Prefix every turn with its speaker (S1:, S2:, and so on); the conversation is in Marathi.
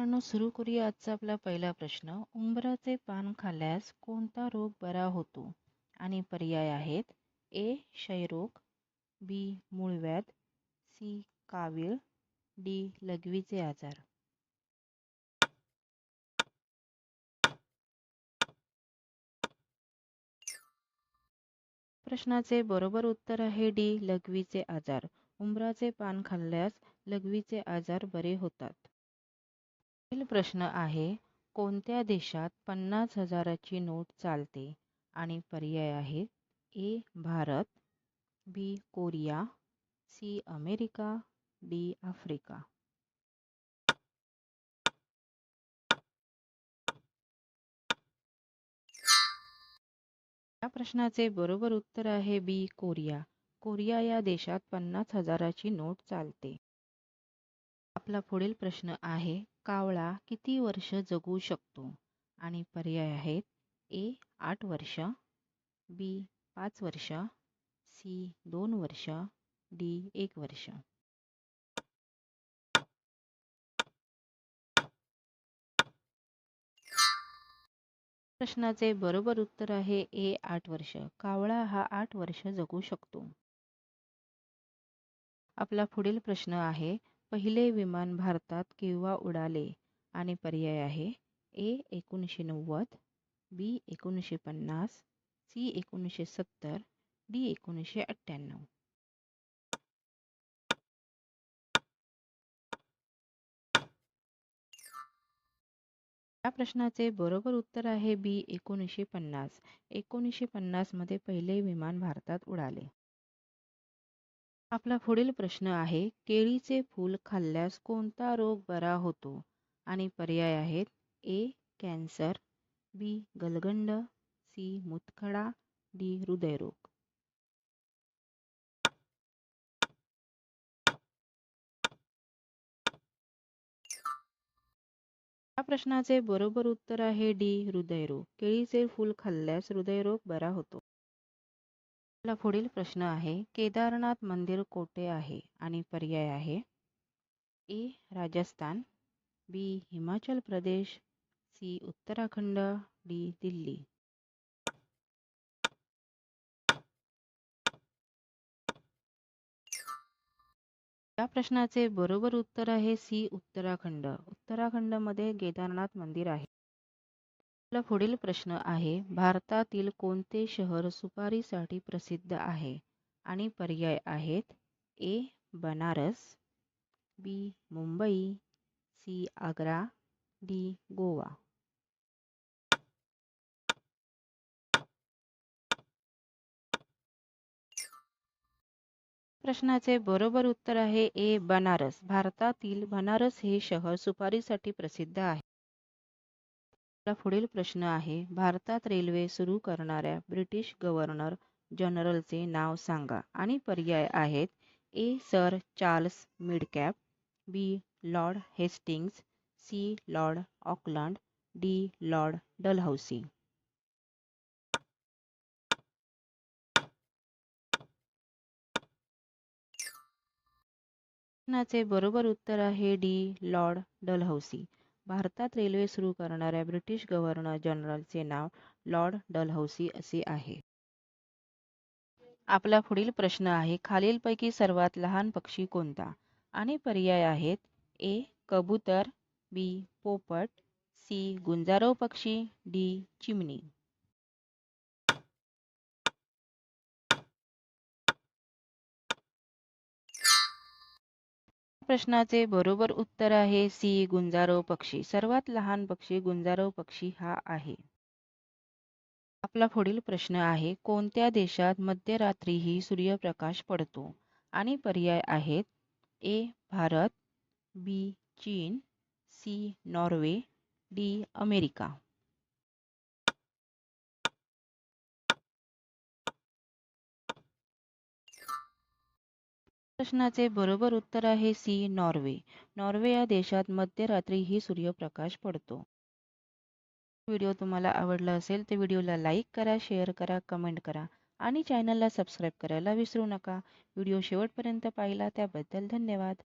S1: मित्रांनो सुरू करूया आजचा आपला पहिला प्रश्न. उंबराचे पान खाल्ल्यास कोणता रोग बरा होतो? आणि पर्याय आहेत ए क्षयरोग बी मूळव्याध सी कावीळ डी लघवीचे आजार. प्रश्नाचे बरोबर उत्तर आहे डी लघवीचे आजार. उंबराचे पान खाल्ल्यास लघवीचे आजार बरे होतात. पुढील प्रश्न आहे कोणत्या देशात पन्नास हजाराची नोट चालते आणि पर्याय आहेत? A Bharat B Korea C America D Africa. या प्रश्नाचे बरोबर उत्तर आहे बी कोरिया. कोरिया या देशात पन्नास हजाराची नोट चालते. आपला पुढील प्रश्न आहे कावळा किती वर्ष जगू शकतो? आणि पर्याय आहेत ए आठ वर्ष बी पाच वर्ष सी दोन वर्ष डी एक वर्ष. प्रश्नाचे बरोबर उत्तर आहे ए आठ वर्ष. कावळा हा आठ वर्ष जगू शकतो. आपला पुढील प्रश्न आहे पहिले विमान भारतात केव्हा उडाले आणि पर्याय आहे? ए एकोणीसशे नव्वद बी एकोणीसशे पन्नास सी एकोणीसशे सत्तर डी एकोणीसशे अठ्ठ्याण्णव. या प्रश्नाचे बरोबर उत्तर आहे बी एकोणीसशे पन्नास. एकोणीसशे पन्नासमध्ये पहिले विमान भारतात उडाले. आपला पुढील प्रश्न आहे केळीचे फूल खाल्ल्यास कोणता रोग बरा होतो? आणि पर्याय आहेत ए कॅन्सर बी गलगंड सी मुतखडा डी हृदयरोग. या प्रश्नाचे बरोबर उत्तर आहे डी हृदयरोग. केळीचे फूल खाल्ल्यास हृदयरोग बरा होतो. आपला पुढील प्रश्न आहे केदारनाथ मंदिर कोठे आहे आणि पर्याय आहे? A. Rajasthan B. Himachal Pradesh C. Uttarakhand D. Delhi. या प्रश्नाचे बरोबर उत्तर आहे सी. उत्तराखंड. उत्तराखंडमध्ये केदारनाथ मंदिर आहे. आपला पुढील प्रश्न आहे भारतातील कोणते शहर सुपारीसाठी प्रसिद्ध आहे? आणि पर्याय आहेत A Banaras B Mumbai C Agra D Goa. प्रश्नाचे बरोबर उत्तर आहे ए बनारस. भारतातील बनारस हे शहर सुपारीसाठी प्रसिद्ध आहे. आपला पुढील प्रश्न आहे भारतात रेल्वे सुरू करणाऱ्या ब्रिटिश गव्हर्नर जनरलचे नाव सांगा आणि पर्याय आहेत A. Sir Charles Metcalfe B. Lord Hastings C. Lord Auckland D. Lord Dalhousie. प्रश्नाचे बरोबर उत्तर आहे डी. Lord Dalhousie. भारतात रेल्वे सुरू करणाऱ्या ब्रिटिश गव्हर्नर जनरलचे नाव लॉर्ड डलहौसी असे आहे. आपला पुढील प्रश्न आहे खालीलपैकी सर्वात लहान पक्षी कोणता? आणि पर्याय आहेत ए कबूतर बी पोपट सी गुंजारो पक्षी डी चिमणी. प्रश्नाचे बरोबर उत्तर आहे सी गुंजारो पक्षी. सर्वात लहान पक्षी गुंजारो पक्षी हा आहे. आपला पुढील प्रश्न आहे कोणत्या देशात मध्यरात्रीही सूर्यप्रकाश पडतो? आणि पर्याय आहेत ए भारत बी चीन सी नॉर्वे डी अमेरिका. प्रश्नाचे बरोबर उत्तर आहे सी नॉर्वे. नॉर्वे या देशात मध्यरात्रीही सूर्यप्रकाश पडतो. व्हिडिओ तुम्हाला आवडला असेल तर व्हिडिओला लाईक करा शेअर करा कमेंट करा आणि चॅनलला सबस्क्राईब करायला विसरू नका. व्हिडिओ शेवटपर्यंत पाहिला त्याबद्दल धन्यवाद.